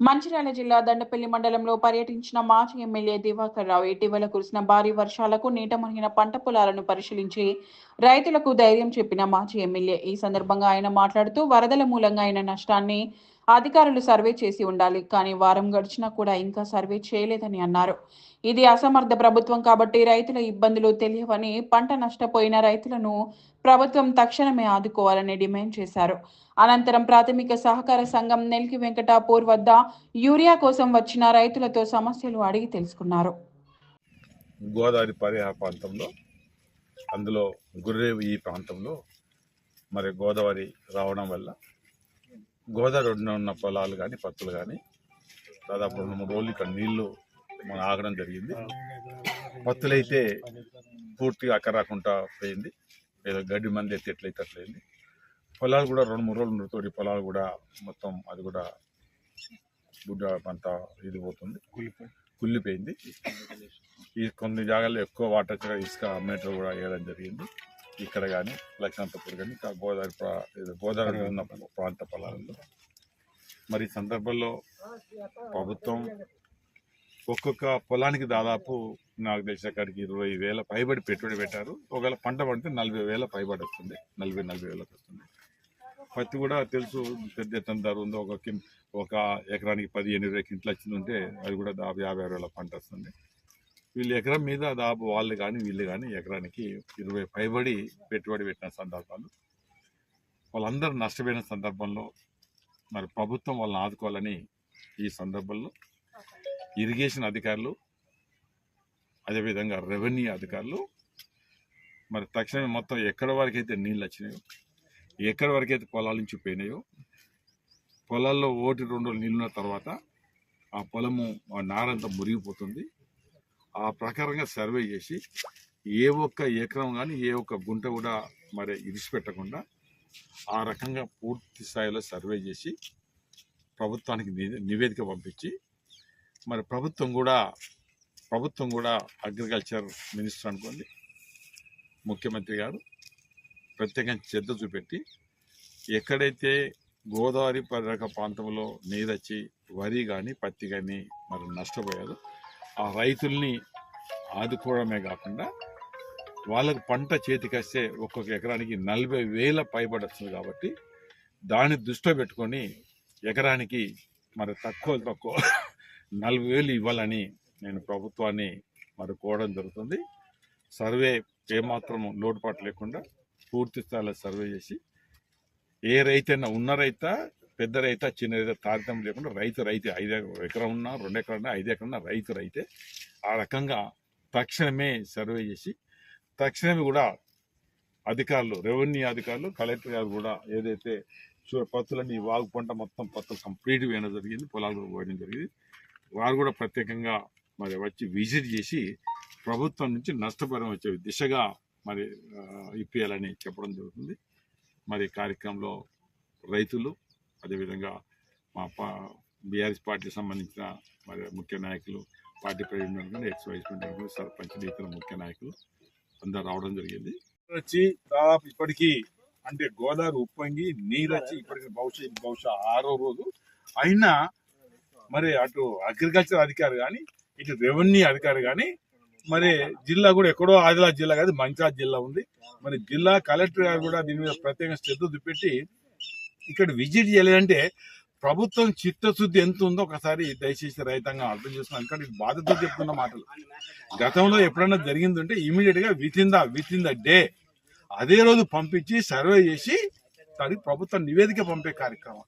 మంచిర్యాల జిల్లా దండపల్లి మండలంలో పర్యటించిన మాజీ ఎమ్మెల్యే దివాకర్ రావు ఇటీవల కురిసిన భారీ వర్షాలకు నీట మునిగిన పంట పొలాలను పరిశీలించి రైతులకు ధైర్యం చెప్పిన మాజీ ఎమ్మెల్యే. ఈ సందర్భంగా ఆయన మాట్లాడుతూ వరదల మూలంగా అయిన నష్టాన్ని అధికారులు సర్వే చేసి ఉండాలి కానీ వారం గడిచినా కూడా ఇంకా సర్వే చేయలేదని అన్నారు. ఇది అసమర్థ ప్రభుత్వం కాబట్టి రైతుల ఇబ్బందులు తెలియవని పంట నష్టపోయిన రైతులను ప్రభుత్వం తక్షణమే ఆదుకోవాలని డిమాండ్ చేశారు. అనంతరం ప్రాథమిక సహకార సంఘం నెల్కి వెంకటాపూర్ వద్ద యూరియా కోసం వచ్చిన రైతులతో సమస్యలు అడిగి తెలుసుకున్నారు. గోదావరి పరిహార ప్రాంతంలో అందులో గుర్రేవి ఈ ప్రాంతంలో మరి గోదావరి రావడం వల్ల గోదావరి ఒడ్డున ఉన్న పొలాలు కానీ పత్తులు కానీ దాదాపు రెండు మూడు రోజులు ఇక్కడ నీళ్ళు మనం ఆగడం జరిగింది. పత్తులైతే పూర్తిగా అక్కరాకుండా పోయింది. ఏదో గడ్డి మంది ఎత్తి ఎట్లయితే అట్లయింది పొలాలు కూడా రెండు మూడు రోజులు ఉండతోటి పొలాలు కూడా మొత్తం అది కూడా గుడ్డ అంతా ఇది పోతుంది. కుళ్ళిపోయింది. ఈ కొన్ని జాగాల్లో ఎక్కువ వాటర్ ఇసుక మీటర్ కూడా వేయడం జరిగింది. ఇక్కడ కానీ లక్ష్మణపూర్ కానీ గోదావరి గోదావరి ఉన్న ప్రాంత పొలాలలో మరి ఈ సందర్భంలో ప్రభుత్వం ఒక్కొక్క పొలానికి దాదాపు నాకు తెలిసిన కాడికి ఇరవై వేల పైబడి పెట్టుబడి పెట్టారు. ఒకవేళ పంట పడితే నలభై వేల పైబడి వస్తుంది. నలభై నలభై వేలకు వస్తుంది. పత్తి కూడా తెలుసు పెద్ద ఎత్తున ధర ఉంది. ఒక ఒక ఎకరానికి పది ఎనిమిది వచ్చింది వచ్చిందంటే అది కూడా యాభై ఆరు వేల పంట వస్తుంది. వీళ్ళు ఎకరం మీద దాపు వాళ్ళు కానీ వీళ్ళు కానీ ఎకరానికి ఇరవై పైబడి పెట్టుబడి పెట్టిన సందర్భాలు. వాళ్ళందరూ నష్టపోయిన సందర్భంలో మరి ప్రభుత్వం వాళ్ళని ఆదుకోవాలని ఈ సందర్భంలో ఇరిగేషన్ అధికారులు అదేవిధంగా రెవెన్యూ అధికారులు మరి తక్షణమే మొత్తం ఎక్కడ వరకైతే నీళ్ళు వచ్చినాయో ఎక్కడి వరకైతే పొలాల నుంచి పోయినాయో పొలాల్లో ఓటి రెండు నీళ్ళున్న తర్వాత ఆ పొలము నారంతా మురిగిపోతుంది. ఆ ప్రకారంగా సర్వే చేసి ఏ ఒక్క ఎకరం కానీ ఏ ఒక్క గుంట కూడా మరి ఇరిచిపెట్టకుండా ఆ రకంగా పూర్తి స్థాయిలో సర్వే చేసి ప్రభుత్వానికి నివేదిక పంపించి మరి ప్రభుత్వం కూడా ప్రభుత్వం కూడా అగ్రికల్చర్ మినిస్టర్ అనుకోండి ముఖ్యమంత్రి గారు ప్రత్యేకంగా శ్రద్ధ చూపెట్టి ఎక్కడైతే గోదావరి పరిరక ప్రాంతంలో నీరచ్చి వరి కానీ పత్తి కానీ మరి నష్టపోయారు ఆ రైతుల్ని ఆదుకోవడమే కాకుండా వాళ్ళకు పంట చేతికొస్తే ఒక్కొక్క ఎకరానికి నలభై వేల పైబడి కాబట్టి దాన్ని దృష్టిలో పెట్టుకొని ఎకరానికి మరి తక్కువ తక్కువ నలభై వేలు ఇవ్వాలని నేను ప్రభుత్వాన్ని మరి కోవడం జరుగుతుంది. సర్వే ఏమాత్రం లోటుపాటు లేకుండా పూర్తి స్థాయిలో సర్వే చేసి ఏ రైతైనా ఉన్న రైత పెద్ద రైత చిన్న రైత తారతమ్యం లేకుండా రైతు రైతే ఐదు ఎకరం ఉన్నా రెండు ఎకరం ఉన్నా ఐదు ఎకరం ఉన్నా రైతు రైతే ఆ రకంగా తక్షణమే సర్వే చేసి తక్షణమే కూడా అధికారులు రెవెన్యూ అధికారులు కలెక్టర్ గారు కూడా ఏదైతే పత్తులన్నీ పత్తులని వాగు పంట మొత్తం పత్తులు కంప్లీట్ వేయడం జరిగింది పొలాలు కూడా పోయడం జరిగింది. వారు కూడా ప్రత్యేకంగా మరి వచ్చి విజిట్ చేసి ప్రభుత్వం నుంచి నష్టపరం వచ్చే దిశగా మరి ఆ, ఇప్పియాలని చెప్పడం జరుగుతుంది. మరి కార్యక్రమంలో రైతులు అదేవిధంగా మా పా బీఆర్ఎస్ పార్టీకి సంబంధించిన మరి ముఖ్య నాయకులు party president ex vice president sarpanch ఇతర ముఖ్య నాయకులు అందరు రావడం జరిగింది. వచ్చి దాదాపు ఇప్పటికీ అంటే గోదావరి ఉప్పొంగి నీరు వచ్చి ఇప్పటికి బహుశా బహుశా ఆరో రోజు. అయినా మరి అటు అగ్రికల్చర్ అధికారి కానీ ఇటు రెవెన్యూ అధికారి కానీ మరి జిల్లా కూడా ఎక్కడో ఆదిలాబాద్ జిల్లా కాదు మంచాద్ జిల్లా ఉంది. మరి జిల్లా కలెక్టర్ గారు కూడా దీని మీద ప్రత్యేకంగా శ్రద్ధ చూపెట్టి ఇక్కడ విజిట్ చేయలేదంటే ప్రభుత్వం చిత్తశుద్ధి ఎంత ఉందో ఒకసారి దయచేసి రైతాంగం అర్థం చేసుకున్నాం ఎందుకంటే బాధతో చెప్తున్న మాటలు. గతంలో ఎప్పుడైనా జరిగిందంటే ఇమీడియట్గా within the within the day అదే రోజు పంపించి సర్వే చేసి దానికి ప్రభుత్వం నివేదిక పంపే కార్యక్రమం.